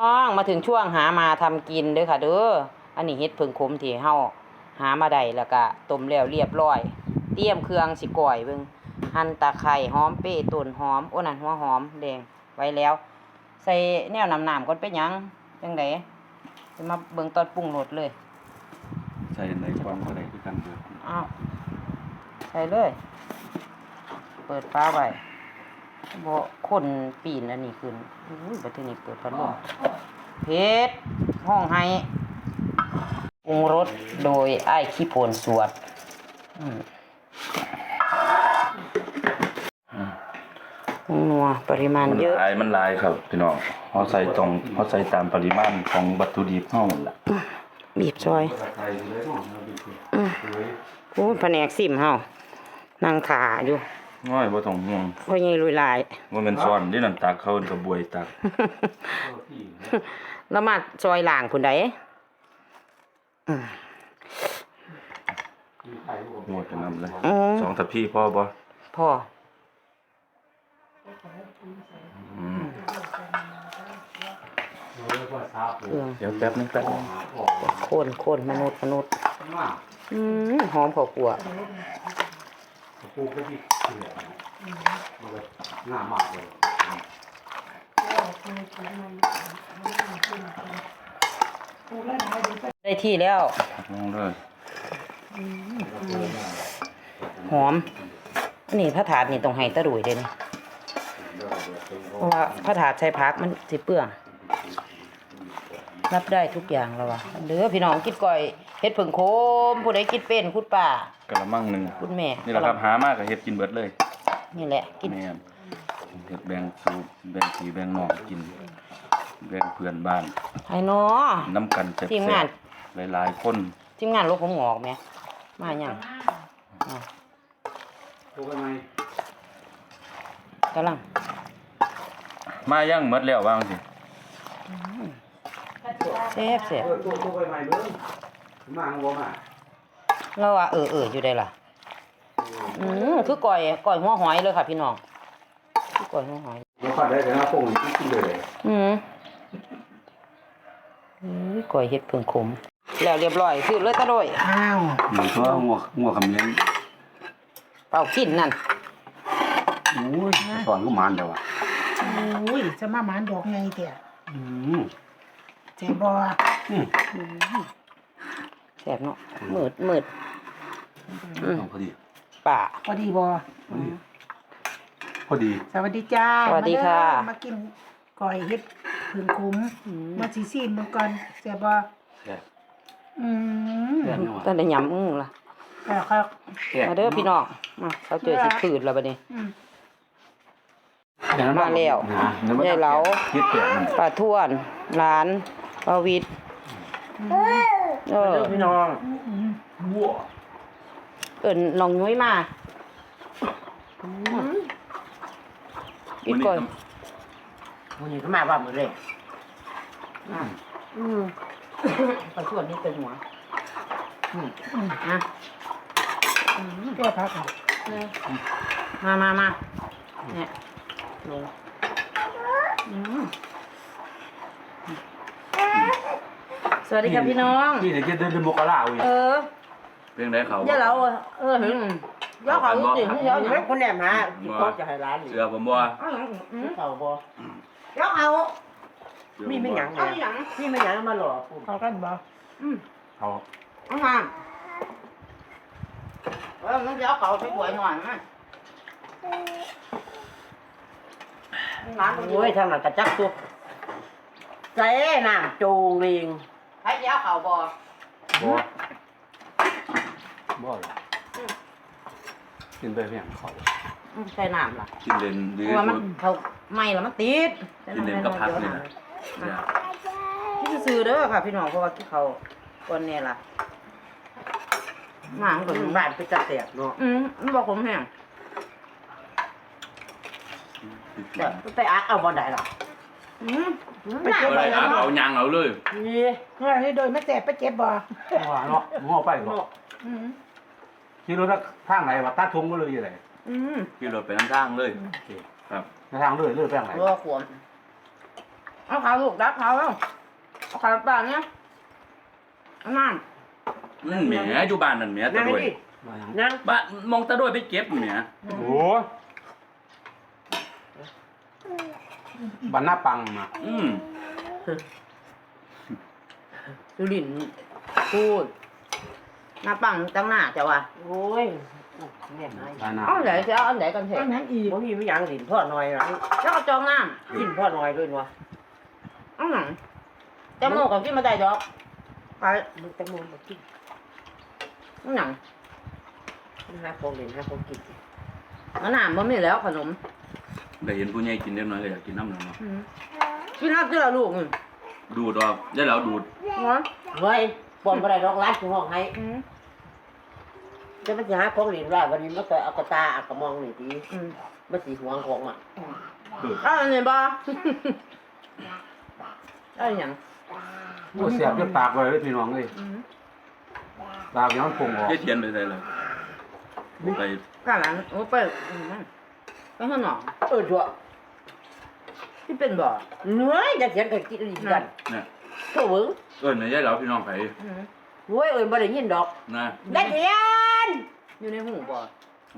น้องมาถึงช่วงหามาทำกินเด้อค่ะ เด้อ อันนี้เฮ็ดเพิ่งขมที่เฮาหามาได้แล้วก็ต้มแล้วเรียบร้อย เตรียมเครื่องสิก่อยเบิ่งหั่นตะไคร้หอมเป้ต้นหอมโอ้นั่นหัวหอมแดงไว้แล้ว ใส่แนวน้ำๆก่อนไปหยังจังไดจะมาเบิ่งตอนปรุงรสเลย ใส่ในความก็ได้คือกันเบิดอ้าวใส่เลย เปิดฟ้าไว้ บ่คนปีนอันนี้ขึ้นอุ้ยบัดทีนี้เปิดพัดลมเพชรห้องให้ปรุงรสโดยไอ้ายขี้โพนสวดอืมปรุงนัวปริมาณมันเยอะหลายมันหลายครับพี่น้องเฮาใส่ตรงเฮาใส่ตามปริมาณของวัตถุดิบเฮานั่นล่ะบีบซอยอืมโอ้ยแผนกซิมเฮานั่งถ่าอยู่ ง่อยบ่ต้องห่วงพ่อใหญ่ลุยลายว่าแม่นซ้อนที่นั่นตักเขาก็บวยตักแล้วมาซอยล่างพุ่นใดอืมงวดกันนํเลยอืมสองทัพพี่พ่อบ่พ่ออืมเครื่องเดี๋ยวแป๊บนึงแป๊บนึงโคนโคนมนุษย์มนุษย์อืม หอมข้าวคั่วได้ที่แล้วลงเลยหอมนี่พระถาดนี่ต้องให้ตะดุยเด้นี่เพราะว่าพระถาดใช้พักมันสิเปื้องรับได้ทุกอย่างแล้ววะเด้อพี่น้องกินก่อย เฮ็ดผึ่งโคมผู้ใดกินเป็นคุณป้ากะละมังหนึงคุณแม่นี่แหละครับหามากก็เฮ็ดกินเบิดเลย นี่แหละกินแม่นเฮ็ดแบ่งสูตรแบ่งพี่แบ่งน้องกิน แบ่งเพื่อนบ้านไอ้น้อน้ำกันแซ่ทีมงานบๆหลายๆคนทีมงานลบผมงอกแม่มาหยังอะกำลังมายังหมดแล้วว่าจังซี่แซ่บแซ่บเออตัวตัวไปใหม่เบิ้ง มาของผมอะเราว่าเออเอออยู่ได้ล่ะ อืมคือก่อยก่อยหัวหอยเลยค่ะพี่น้องคือก่อยหัวหอยเดี๋ยวขอได้เดี๋ยวนะพวกมันกินเลยเลยอืมอืมก่อยเห็ดเพิ่งขมแล้วเรียบร้อยคือเลยตะโดยอ้าวหรือว่างัวงัวขมิ้นเป่ากินนั่นโอ้ยสอนก็มันเดี๋ยวอะอุ้ยจะมาหมานดอกไงเตี่ยอืมเจ็บบ่แซ่บเนาะมืดมืดอืมเอาพอดี ป่า พอดีบ่พอดี สวัสดีจ้าสวัสดีค่ะ มาเด้อมากินก่อยเฮ็ดผืนคุ้ม มาสิซีมเบิ่งก่อนเจ็บบ่แซ่บ อืมแซ่บเนาะตอนได้ยำอื้อล่ะแล้วครับ แซ่บมาเด้อพี่น้องมาเขาเจอสิคืดแล้วบัดนี้ อืมมาแล้ว นะนึกว่ยายเหลาคิดแปลกมัน ป้าท้วนหลานป้าวิทย์ เออพี่น้องวัวเอิ้นน้องยุ้ยมาอีกก่อยวันนี้ก็มาว่ามือเลยอืมป้าท้วนนี่เป็นหัวอืมนะตัวพักอะมามามาเนี่ยลงอืม สวัสดีครับพี่น้อง ที่เดี๋ยวจะเดินเดินบกกะลาอีกเออเพียงได้เขาอย่าเราอะเออเห็นย่าเขาจริงย่าเขาคนแหนมหาก็จะให้ร้านเสือผมบ่อืมเขาบ่ย่าเขามีไม่หยังเอาหยังมีไม่หยังมาหลอกเขากันบ่อืมเขาเอามาเออมันย่าเขาไปบวยหน่อยมั้ยร้านโอ้ยทางนั้นกระจักตัวใจน้ำจูงลิง ให้ย่าเขาบ่บ่บ่หรอกินไปเพียงเขาอืมใส่น้ำล่ะกินเล่นหเพรือราะว่ามันเขาไหม้แล้วมันติดกินเล่นกับผักนี่นะเนี่ยที่ซื้อเด้อค่ะพี่น้องเพราะว่าที่เขาก่อนเนี่ยล่ะหมางก่อนบ้านไปจัดแตกเนาะอืมมันบอกผมแห้งไปอักเอาบ่ได้หรอก อืมไปเก็บเอาอะไรอะเอายางเอาเลยนี่เฮ้ยโดยไม่แตกไปเจ็บบ่ว่าเนาะงอไปบ่อืมคิดรู้ว่าทางไหนว่าตัดทงก็เลยยังไงอืมขี่รถไปน้ำทางเลย ครับ ทางเลยเลื่อยไปทางไหนรอขวมเอาขาลูกดับเขาแล้วเอาขาป่าเนี่ยเอาน้อืมแหมอยู่บ้านนั่นแหมตะนั่งด้วยดิมาหยังนั่งบ้านมองตะด้วยไปเก็บแหมโอ้ บันหน้าปังมา อืมำสุรินทร์พูดหน้าปังตั้งหน้าจะว่าโอ้ยแม่นายบ้านหน้าเอาไหนจะเอาอันไหนกันเถอัอะนนั้นอีกบ่มีไม่ยังสินพ่อน้อยหรอกแล้วก็จองน้กินพ่อน้อยด้วยเนาะำเอาหนังแตงโมกับที่มาได้ดอกไปมึงแตงโมบ่กินเอาหนังมันหาของเล่นหาของกินเอาหนามบ่มีแล้วขนม ได้เห็นผู้ใหญ่กินเล็กน้อยก็อยากกินน้ำแล้วเนาะกินน้ำเจ้าลูกอืมดูดออกได้แล้วดูดหัวเฮ้ยปอนบ่ได้ดอกร้านสิห้องให้อืมจะมันสิหาของเล่นว่าวันนี้มันก็เอากระตาเอากระมองนี่ติอืมมันสิหวงของมันเอาอันนี้บ่ เอาอหย่างโอ้เสียบจนปากไว้เลยพี่น้องเลยอืมปากย้อนปงออกได้เทียนไปใส่เลยไปข้างหลังโอ้ไปอืมนั่น ไปข้างนอกเออจั่วที่เป็นบ่อเหนื่อยจะเขียนกันกินอีกกันเนี่ยโถ่เบิ่งเอิ้นให้ยายเหลาพี่น้องไผอืมโอ้ยเอ้ยบ่ได้ยินดอกนะได้เขียนอยู่ในหูบ่อ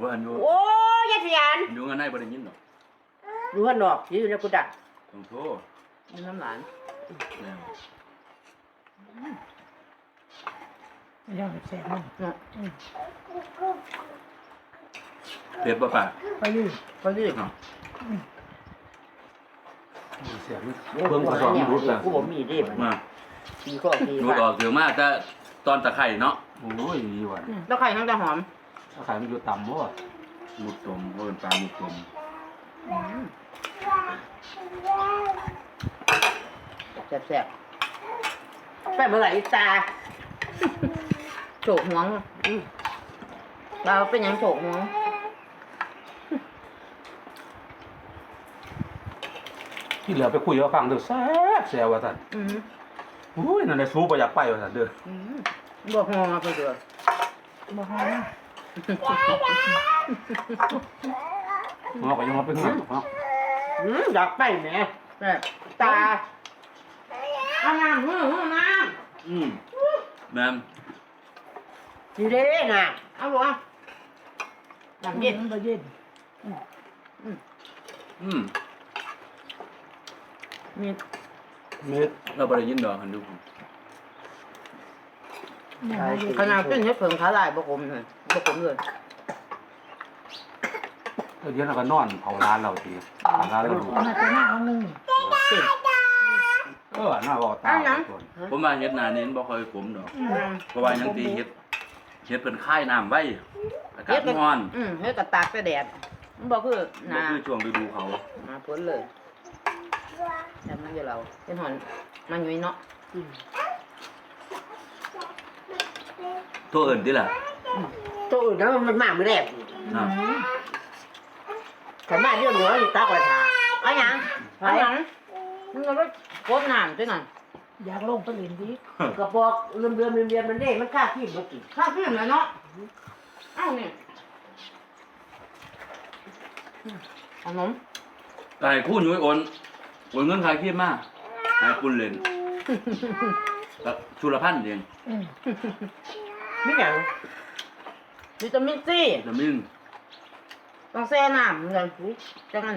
ว่าอันอยู่โอ้ยได้เขียนอยู่งานในบ่ได้ยินดอกอยู่ข้างนอกอยู่ในกุฏิต้องโทษอยู่น้ำหลานแล้วย่างแสบมันเนาะ เผ็ดบ่ปะไปเลยเขาดื้อเนาะเสียบเบิ่งกระสอบมันรุดแล้วกูบ่มีเด้มาขี่ข้อขี่ดูดออกเยอะมากแต่ตอนตะไคร่เนาะโอ้ยดีว่ะแล้วไข่ทั้งแต่หอมถ้าขายมันอยู่ต่ำบ่หมุดตมเอิ้นปลาหมุดตมแซ่บไปเมื่อไหร่ตาๆโฉกหวงอืมเราเป็นหยังโฉกหว ที่เหลือไปคุยกับฟังเด้อแซ่บแซ่บว่าซั่นอืมอุ้ยนั่นได้สู้บ่อยากไปว่าซั่นเด้ออืมบ่หอมาไปเด้อบ่หอมเนาะก็ยังมาเป็นเงินเนาะหืมอยากไปแหมแซ่บตาเอาน้ำหื้อหื้อน้อืมแม่นอยู่เด้น่ะำเอาบ่น้ำเย็นบ่เย็นอืม มีเม็ดเราบ่ได้ยินดอกหันดูย่างบ่เย็นขนาดเป็นเฮ็ดเพิ่งขาลายบ่ขมเลยบ่ขมเลยเดี๋ยวเราก็นอนเผาร้านเราทีเผาร้านเราดูเอามาตัวหน้าเอาหนึงเป็นเออน่าบอกตาตัวผมว่าเฮ็ดหน้านี้มันบ่ค่อยขมดอกอืมเพราะว่ายังตีเฮ็ดเฮ็ดเพิ่นคายน้ำไว้อากาศร้อนอืมเฮ็ดกระตากแต่แดดมันบ่คือหบ่นาคือช่วงฤดูเขาหนาพ้นเลย แต่มันอยู่เราเป็นหอนมันอยู่เนาะโทษเอิ้นติล่ะตัวอื่นนะมันมามื้อแรกนะขันมาเดี๋ยวเหนืออยู่ตากไว้ทาเอาหยังไปเอาหยังมึงเอาไปกดน้ำด้วยนั่นอยากลงไปเล่นดิกระปอกเรื่อมเรื่อมเรื่อมมันเด้มันกล้าขี้บ่กินข้าวขึ้นเลยเนาะเอ้านี่ขนมก็ให้คู่หนุ่ยโอน โอนเงินค่าคลิปมาให้คุณเล่นก็ชุลพันธ์เองอืมไม่หยังวิตามินซีวิตามินต้องแช่น้ำเหมือนกันจังนั้น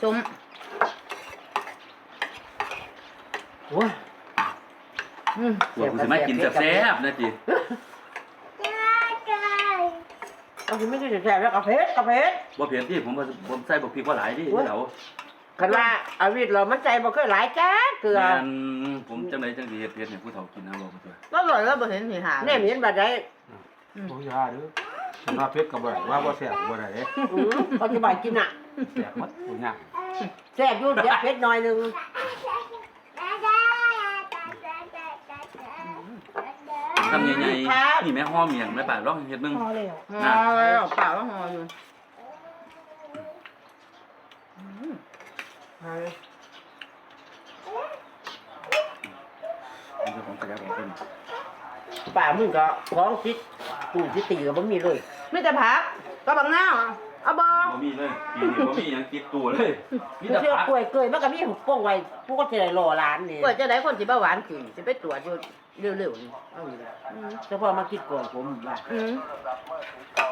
สมโอ้ยอืมว่ากูสิมากินแซ่บๆนะจิเอาสิไม่ได้แซ่บแล้วกระเพชรกระเพชรบ่เผ็ดที่ผมว่าผมใส่บ่พริกว่าหลายดิเดี๋ยว คันว่าอาวิทย์เรามันใจบ่เคยหลายจ้าเกลือแม่นผมจังไดจังสิเฮ็ดเผ็ดให้ผู้เฒ่ากินนะบอกตัวแล้วเลยแล้วบ่เห็นสีหาแน่มีเห็นบัดใดโอ้ยาเด้อฉันว่าเพชรก็บ่ได้ว่าบ่แซ่บบ่ได้เด้อือเขาจะบ่ายกินอะแซ่บหมดโอ้ยยากแซ่บอยู่เดี๋ยวเพชรหน่อยหนึงทำใหญ่ๆนี่แม่ห่อเมียงแม่ป่าลองเฮ็ดมึงพอแล้วห่อแล้วเปล่าแล้วห่ออยู่ มันจะของกระยาของคนป่ามึงก็ของสิตู้สิตีก็บ่มีเลยไม่แต่ผักก็บางหน้าเอาบอบ่มีเลยปีนี้บ่มีหยังติดตัวเลยมีแต่เชื่อผักกล้วยเกยมันก็มีหุบป้องไว้ผู้ก็จะได้รอร้านนี่กล้วยจะได้คนสิเบาหวานขึ้นสิไปตรวจอยู่เร็วๆนี่เอาอยู่แล้วเฉพาะมาคิดกล้วยผมว่า อืมส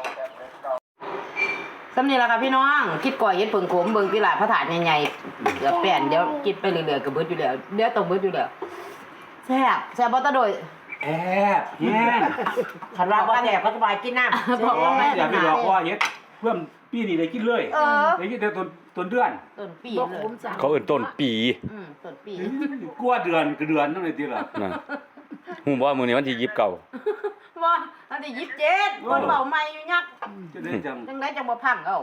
ำนี่ล่ะค่ะพี่น้องคิดก่อยเฮ็ดเพิ่งขมเบิ่งที่ลาพระถาดใหญ่ๆเดี๋ยวแป้นเดี๋ยวกินไปเรื่อยๆก็เบิดอยู่แล้วเดี๋ยวต้องเบิดอยู่แล้วแซ่บแซ่บบ่ตะโดยแอบแห้งคันว่าบ่แซ่บก็สบายกินน้ำบอกว่าอย่าไปหลอกว่าเฮ็ดเพิ่มปีนี้ได้กินเลยเออได้กินแต่ต้นต้นเดือนต้นปีบ่เลขยมจังเขาเอิ้นต้นปีอืมต้นปีกลัวเดือนก็เดือนนั่นเลยทีละนะฮู้บ่ว่ามื้อนี้วันที่29ว่าอัน ที่ยิบเจ็ดคนเบาไม่อยู่ยักษ์จะได้จังจังได้จังบ่พังเอา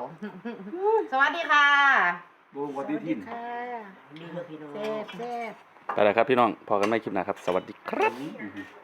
สวัสดีค่ะบ่ปฏิทินค่ะนี่เด้อพี่น้องแซ่บแซ่บไปแล้วครับพี่น้องพอกันใหม่คลิปหน้าครับ สวัสดีครับอืม